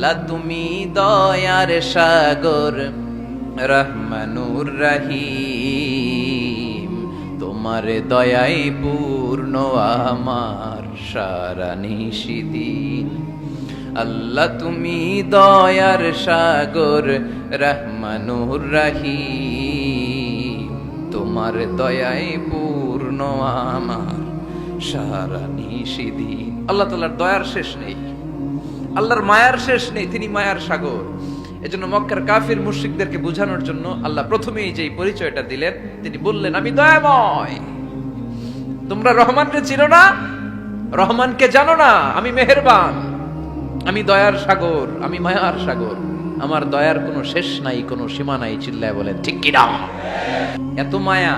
আল্লাহ, তুমি দয়ার সাগর, রহমানুর রহিম। তোমার দয়াই পূর্ণ, আমার সারা নিশিদিন। আল্লাহ, তুমি দয়ার সাগর, রহমানুর রহিম। তোমার দয়াই পূর্ণ, আমার সারা নিশিদিন। আল্লাহ তালার দয়ার শেষ নেই। আল্লাহর মায়ার শেষ নেই, তিনি মায়ার সাগর। এজন্য মক্কার কাফির মুশরিকদেরকে বোঝানোর জন্য আল্লাহ প্রথমেই যে পরিচয়টা দিলেন, তিনি বললেন, আমি দয়াময়। তোমরা রহমানকে চিনো না, রহমানকে জানো না, আমি মেহেরবান। আমি দয়ার সাগর, আমি মায়ার সাগর। আমার দয়ার কোনো শেষ নাই, কোনো সীমা নাই, চিল্লায় বলেন। ঠিক কিনা এত মায়া,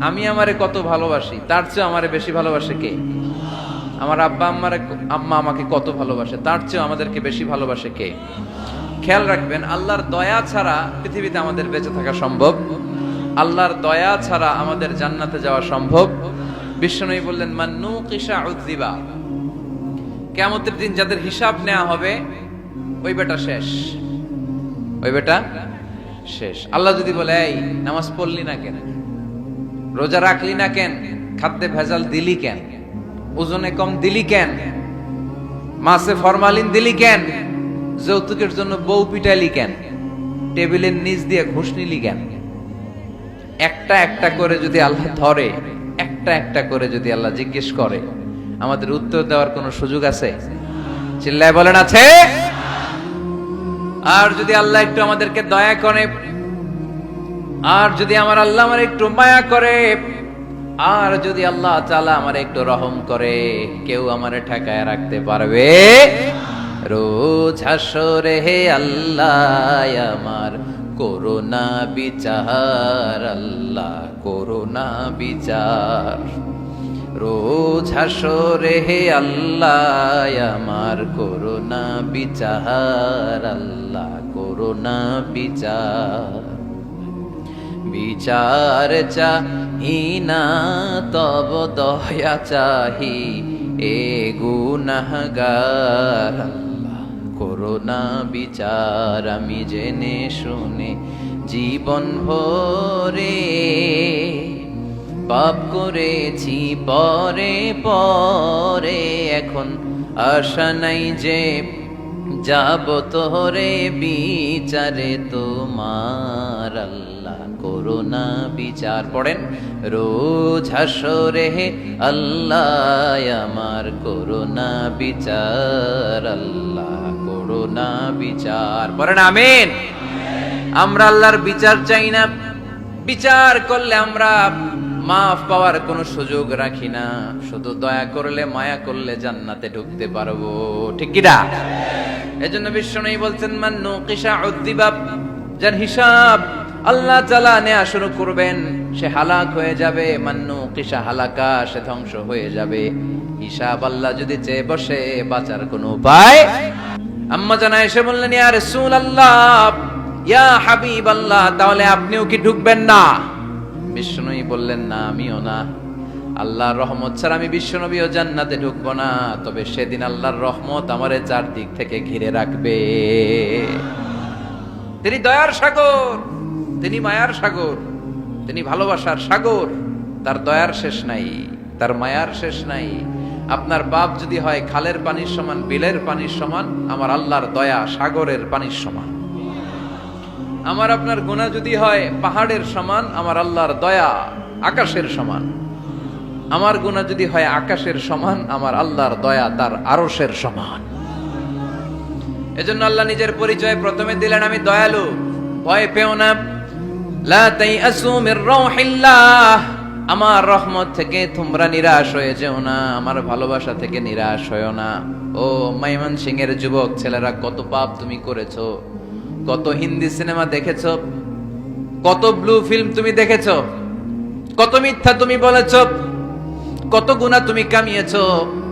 আমি আমারে কত ভালোবাসি, তার চেয়ে আমারে বেশি ভালোবাসে কে? আমার আব্বা, আম্মারে আম্মা আমাকে কত ভালোবাসে, তার চেয়ে আমাদেরকে বেশি ভালোবাসে কে? খেয়াল রাখবেন, আল্লাহর দয়া ছাড়া পৃথিবীতে আমাদের বেঁচে থাকা সম্ভব। আল্লাহর দয়া ছাড়া আমাদের জান্নাতে যাওয়া সম্ভব। বিষ্ণু বললেন, মান্নু কিসা উদ্দিবা কেমতের দিন যাদের হিসাব নেওয়া হবে, ওই বেটা শেষ। ওই বেটা শেষ। আল্লাহ যদি বলে, এই, নামাজ পড়লি না কেন? রোজা রাখলি না কেন? খাদ্যে ভেজাল দিলি কেন? ওজনে কম দিলি কেন? মাছে ফরমালিন দিলি কেন? যৌতুকের জন্য বউ পিটালি কেন? টেবিলের নিচ দিয়ে ঘুষ নিলি কেন? একটা একটা করে যদি আল্লাহ ধরে, একটা একটা করে যদি আল্লাহ জিজ্ঞেস করে, আমাদের উত্তর দেওয়ার কোনো সুযোগ আছে? চিল্লায় বলেন, আছে? আর যদি আল্লাহ একটু আমাদেরকে দয়া করে, আর যদি আমার আল্লাহ আমার একটু মায়া করে আর যদি আল্লাহ চালা আমার একটু রহম করে, কেউ আমারে ঠেকায় রাখতে পারবে? রোজ হাসরে হে আল্লাহ, আমার করোনা বিচার, আল্লাহ করোনা বিচার। রোজ হাসরে হে আল্লাহ, আমার করোনা বিচার, আল্লাহ করোনা বিচার। বিচার চাহিনা তব দয়া চাহি। এ গুনাহগার করোনা বিচার। আমি জেনে শুনে জীবন ভরে পাপ করেছি, পরে পরে এখন আশা নাই যে যাব তোরে বিচারে তোমার আল্লাহ। করোনা বিচার পড়েন। রোজ হাসরে হে আল্লাহ, আমার করোনা বিচার, আল্লাহ করোনা বিচার পড়েন, আমিন। আমরা আল্লাহর বিচার চাই না। বিচার করলে আমরা মাফ পাওয়ার কোনো সুযোগ রাখি না। শুধু দয়া করলে, মায়া করলে জান্নাতে ঢুকতে পারব। ঠিক কিনা এজন্য বিশ্বনবী বলছেন মান্নু কিসা উদ্দিবাব যার হিসাব আল্লাহ তাআলা নেয়া শুরু করবেন, সে হালাক হয়ে যাবে, মান্নু কিসা হালাকা, সে ধ্বংস হয়ে যাবে। হিসাব আল্লাহ যদি চেয়ে বসে, বাঁচার কোনো উপায় আম্মা জানা এসে বললেন, ইয়া রাসূলুল্লাহ, ইয়া হাবিব আল্লাহ তাহলে আপনিও কি ঢুকবেন না? বিষ্ণুই বললেন, না, আমিও না। আল্লাহর রহমত ছাড়া আমি বিশ্বনবীও জান্নাতে ঢুকবো না, তবে সেদিন আল্লাহর রহমত আমারে চারদিক থেকে ঘিরে রাখবে। তিনি দয়ার সাগর তিনি মায়ার সাগর, তিনি ভালোবাসার সাগর, তার দয়ার শেষ নাই, তার মায়ার শেষ নাই। আপনার পাপ যদি হয়, খালের পানির সমান, বিলের পানির সমান, আমার আল্লাহর দয়া সাগরের পানির সমান। আমার আপনার গোনা যদি হয়, পাহাড়ের সমান, আমার আল্লাহর দয়া আকাশের সমান। আমার গোনা যদি হয়, আকাশের সমান, আমার আল্লাহর দয়া তার আরশের সমান। এজন্য আল্লাহ নিজের পরিচয় প্রথমে দিলেন, আমি দয়ালু, ভয় পেও না। লা আমার রহমত থেকে তোমরা নিরাশ হয়ে যেও না, আমার ভালোবাসা থেকে নিরাশ হয়েও না। ও মাইমান সিং এর যুবক, ছেলেরা, কত পাপ তুমি করেছ, কত হিন্দি সিনেমা দেখেছ, কত ব্লু ফিল্ম তুমি দেখেছ, কত মিথ্যা তুমি বলেছ, কত গুণা তুমি কামিয়েছো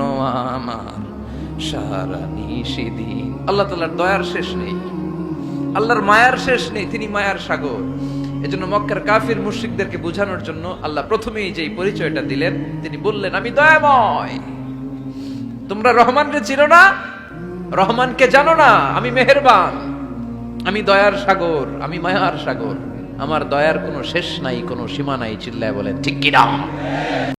আমার সারা নিশিদিন। আল্লাহ তালার দয়ার শেষ নেই। আল্লাহর মায়ার শেষ নেই, তিনি মায়ার সাগর। এজন্য মক্কার কাফির মুশরিকদেরকে বোঝানোর জন্য আল্লাহ প্রথমেই যেই পরিচয়টা দিলেন, তিনি বললেন, আমি দয়াময়। তোমরা রহমানকে চিনো না, রহমানকে জানো না, আমি মেহেরবান। আমি দয়ার সাগর, আমি মায়ার সাগর। আমার দয়ার কোনো শেষ নাই, কোনো সীমা নাই, চিল্লায় বলেন, ঠিক কিনা